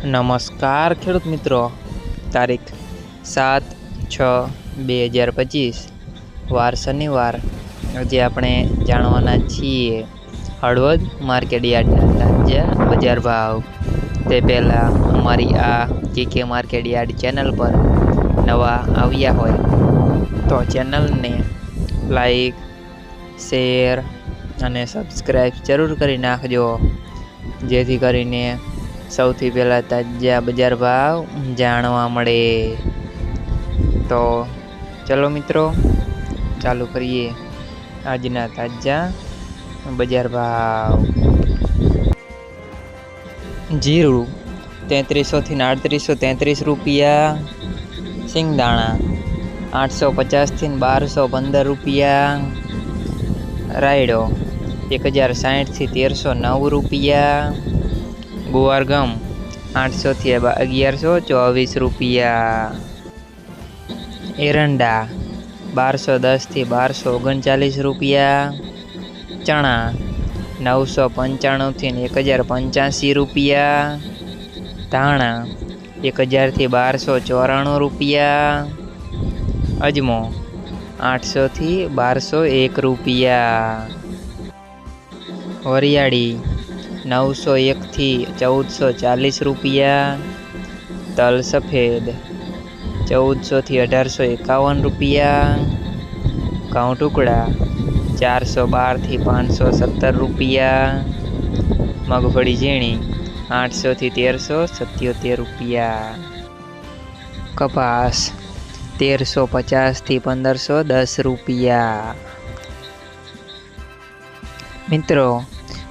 નમસ્કાર ખેડૂત મિત્રો. તારીખ સાત છ બે હજાર પચીસ. વાર શનિવાર. આજે આપણે જાણવાના છીએ હળવદ માર્કેટયાર્ડના તાજા બજાર ભાવ. તે પહેલાં અમારી આ કેકે માર્કેટયાર્ડ ચેનલ પર નવા આવ્યા હોય તો ચેનલને લાઈક, શેર અને સબસ્ક્રાઈબ જરૂર કરી નાખજો. જેથી કરીને સૌથી પહેલાં તાજા બજાર ભાવ જાણવા મળે. તો ચલો મિત્રો, ચાલુ કરીએ આજના તાજા બજાર ભાવ. જીરું તેત્રીસોથી આડત્રીસો તેત્રીસ રૂપિયા સિંગદાણા આઠસો પચાસથી બારસો પંદર રૂપિયા, રાયડો એક હજાર સાઠથી તેરસો નવ રૂપિયા ગુવાર ગમ આઠસોથી અગિયારસો ચોવીસ રૂપિયા. એરંડા બારસો દસથી બારસો ઓગણચાલીસ રૂપિયા. ચણા નવસો પંચાણુંથી એક હજાર પંચ્યાસી રૂપિયા. ધાણા એક હજારથી બારસો ચોરાણું રૂપિયા. અજમો આઠસોથી બારસો એક રૂપિયા. વરિયાળી નવસો એકથી ચૌદસો ચાલીસ રૂપિયા. તલ સફેદ. ચૌદસોથી અઢારસો એકાવન રૂપિયા. ઘઉં ટુકડા. ચારસો બારથી પાંચસો સત્તર રૂપિયા. મગફળી ઝીણી. આઠસોથી તેરસો સત્યોતેર રૂપિયા. કપાસ. તેરસો પચાસથી પંદરસો દસ રૂપિયા. મિત્રો